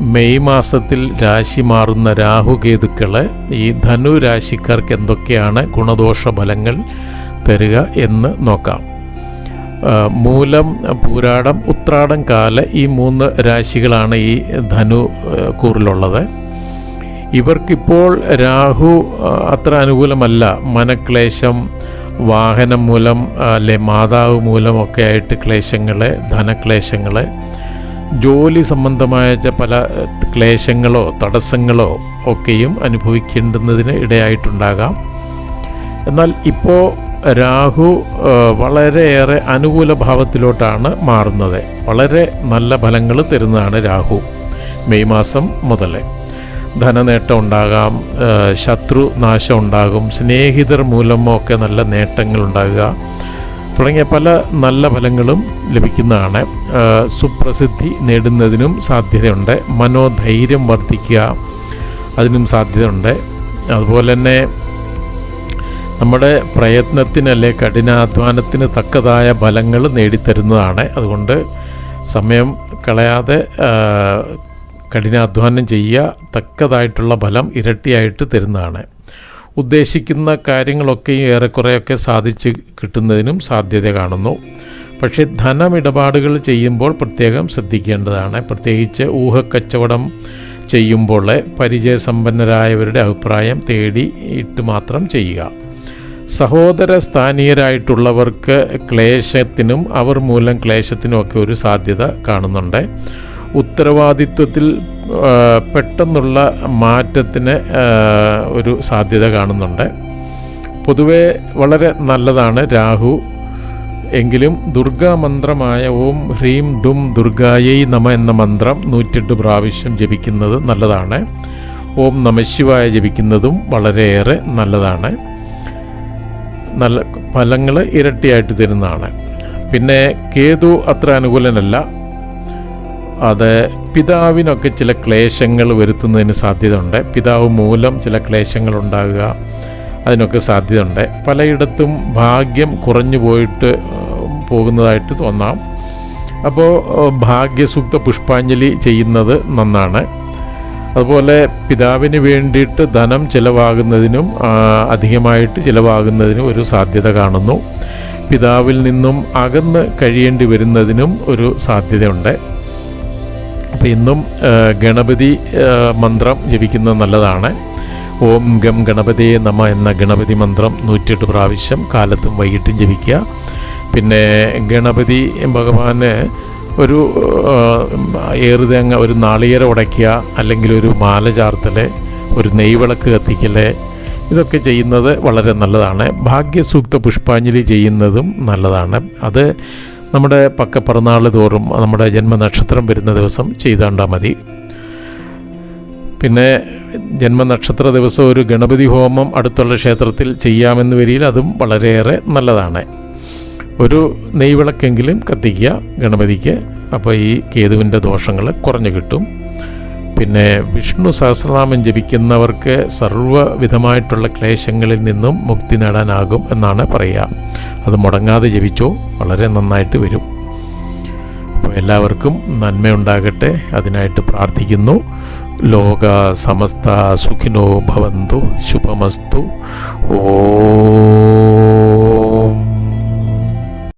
May മാസത്തിൽ രാശി മാറുന്ന രാഹുകേതുക്കളെ ഈ ധനു രാശിക്കാർക്ക് എന്തൊക്കെയാണ് ഗുണദോഷ ഫലങ്ങൾ തരിക എന്ന് നോക്കാം. മൂലം പൂരാടം ഉത്രാടം കാല ഈ മൂന്ന് രാശികളാണ് ഈ ധനു കൂറിലുള്ളത്. ഇവർക്കിപ്പോൾ രാഹു അത്ര അനുകൂലമല്ല. മനക്ലേശം വാഹനം മൂലം അല്ലെ മാതാവ് മൂലമൊക്കെ ആയിട്ട് ക്ലേശങ്ങൾ ധനക്ലേശങ്ങളെ ജോലി സംബന്ധമായ പല ക്ലേശങ്ങളോ തടസ്സങ്ങളോ ഒക്കെയും അനുഭവിക്കേണ്ടുന്നതിന് ഇടയായിട്ടുണ്ടാകാം. എന്നാൽ ഇപ്പോൾ രാഹു വളരെയേറെ അനുകൂല ഭാവത്തിലോട്ടാണ് മാറുന്നത്. വളരെ നല്ല ഫലങ്ങൾ തരുന്നതാണ് രാഹു മെയ് മാസം മുതൽ ധനനേട്ടം ഉണ്ടാകാം ശത്രു നാശം ഉണ്ടാകും സ്നേഹിതർ മൂലമൊക്കെ നല്ല നേട്ടങ്ങൾ ഉണ്ടാകുക. തുടങ്ങിയ പല നല്ല ഫലങ്ങളും ലഭിക്കുന്നതാണ്. സുപ്രസിദ്ധി നേടുന്നതിനും സാധ്യതയുണ്ട്. മനോധൈര്യം വർദ്ധിക്കുക അതിനും സാധ്യതയുണ്ട്. അതുപോലെ തന്നെ നമ്മുടെ പ്രയത്നത്തിന് അല്ലെ കഠിനാധ്വാനത്തിന് തക്കതായ ഫലങ്ങൾ നേടിത്തരുന്നതാണ്. അതുകൊണ്ട് സമയം കളയാതെ കഠിനാധ്വാനം ചെയ്യുക തക്കതായിട്ടുള്ള ഫലം ഇരട്ടിയായിട്ട് തരുന്നതാണ്. ഉദ്ദേശിക്കുന്ന കാര്യങ്ങളൊക്കെയും ഏറെക്കുറെയൊക്കെ സാധിച്ച് കിട്ടുന്നതിനും സാധ്യത കാണുന്നു. പക്ഷേ ധനമിടപാടുകൾ ചെയ്യുമ്പോൾ പ്രത്യേകം ശ്രദ്ധിക്കേണ്ടതാണ്. പ്രത്യേകിച്ച് ഊഹക്കച്ചവടം ചെയ്യുമ്പോൾ പരിചയസമ്പന്നരായവരുടെ അഭിപ്രായം തേടി ഇട്ട് മാത്രം ചെയ്യുക. സഹോദര സ്ഥാനീയരായിട്ടുള്ളവർക്ക് ക്ലേശത്തിനും അവർ മൂലം ക്ലേശത്തിനും ഒക്കെ ഒരു സാധ്യത കാണുന്നുണ്ട്. ഉത്തരവാദിത്വത്തിൽ പെട്ടെന്നുള്ള മാറ്റത്തിന് ഒരു സാധ്യത കാണുന്നുണ്ട്. പൊതുവെ വളരെ നല്ലതാണ് രാഹു. എങ്കിലും ദുർഗാ മന്ത്രമായ ഓം ഹ്രീം ദും ദുർഗായൈ നമ എന്ന മന്ത്രം നൂറ്റെട്ട് പ്രാവശ്യം ജപിക്കുന്നത് നല്ലതാണ്. ഓം നമശിവായ ജപിക്കുന്നതും വളരെയേറെ നല്ലതാണ്. നല്ല ഫലങ്ങൾ ഇരട്ടിയായിട്ട് തരുന്നതാണ്. പിന്നെ കേതു അത്ര അനുകൂലനല്ല. അത് പിതാവിനൊക്കെ ചില ക്ലേശങ്ങൾ വരുത്തുന്നതിന് സാധ്യതയുണ്ട്. പിതാവ് മൂലം ചില ക്ലേശങ്ങൾ ഉണ്ടാകുക അതിനൊക്കെ സാധ്യതയുണ്ട്. പലയിടത്തും ഭാഗ്യം കുറഞ്ഞു പോയിട്ട് പോകുന്നതായിട്ട് തോന്നാം. അപ്പോൾ ഭാഗ്യസൂക്ത പുഷ്പാഞ്ജലി ചെയ്യുന്നത് നന്നാണ്. അതുപോലെ പിതാവിന് വേണ്ടിയിട്ട് ധനം ചിലവാകുന്നതിനും അധികമായിട്ട് ചിലവാകുന്നതിനും ഒരു സാധ്യത കാണുന്നു. പിതാവിൽ നിന്നും അകന്ന് കഴിയേണ്ടി വരുന്നതിനും ഒരു സാധ്യതയുണ്ട്. അപ്പോൾ ഇന്നും ഗണപതി മന്ത്രം ജപിക്കുന്നത് നല്ലതാണ്. ഓം ഗം ഗണപതിയെ നമ എന്ന ഗണപതി മന്ത്രം നൂറ്റിയെട്ട് പ്രാവശ്യം കാലത്തും വൈകിട്ടും ജപിക്കുക. പിന്നെ ഗണപതി ഭഗവാന് ഒരു ഏറുതേങ്ങ ഒരു നാളികേരം ഉടയ്ക്കുക അല്ലെങ്കിൽ ഒരു മാല ചാർത്തൽ ഒരു നെയ്വിളക്ക് കത്തിക്കൽ ഇതൊക്കെ ചെയ്യുന്നത് വളരെ നല്ലതാണ്. ഭാഗ്യസൂക്ത പുഷ്പാഞ്ജലി ചെയ്യുന്നതും നല്ലതാണ്. അത് നമ്മുടെ പക്ക പിറന്നാൾ തോറും നമ്മുടെ ജന്മനക്ഷത്രം വരുന്ന ദിവസം ചെയ്താണ്ടാൽ മതി. പിന്നെ ജന്മനക്ഷത്ര ദിവസം ഒരു ഗണപതി ഹോമം അടുത്തുള്ള ക്ഷേത്രത്തിൽ ചെയ്യാമെന്ന് വരിയിൽ അതും വളരെയേറെ നല്ലതാണ്. ഒരു നെയ്വിളക്കെങ്കിലും കത്തിക്കുക ഗണപതിക്ക് അപ്പോൾ ഈ കേതുവിന്റെ ദോഷങ്ങൾ കുറഞ്ഞു കിട്ടും. പിന്നെ വിഷ്ണു സഹസ്രനാമം ജപിക്കുന്നവർക്ക് സർവവിധമായിട്ടുള്ള ക്ലേശങ്ങളിൽ നിന്നും മുക്തി നേടാനാകും എന്നാണ് പറയുക. അത് മുടങ്ങാതെ ജപിച്ചോ വളരെ നന്നായിട്ട് വരും. അപ്പോൾ എല്ലാവർക്കും നന്മയുണ്ടാകട്ടെ അതിനായിട്ട് പ്രാർത്ഥിക്കുന്നു. ലോക സമസ്ത സുഖിനോ ഭവന്തു ശുഭമസ്തു. ഓ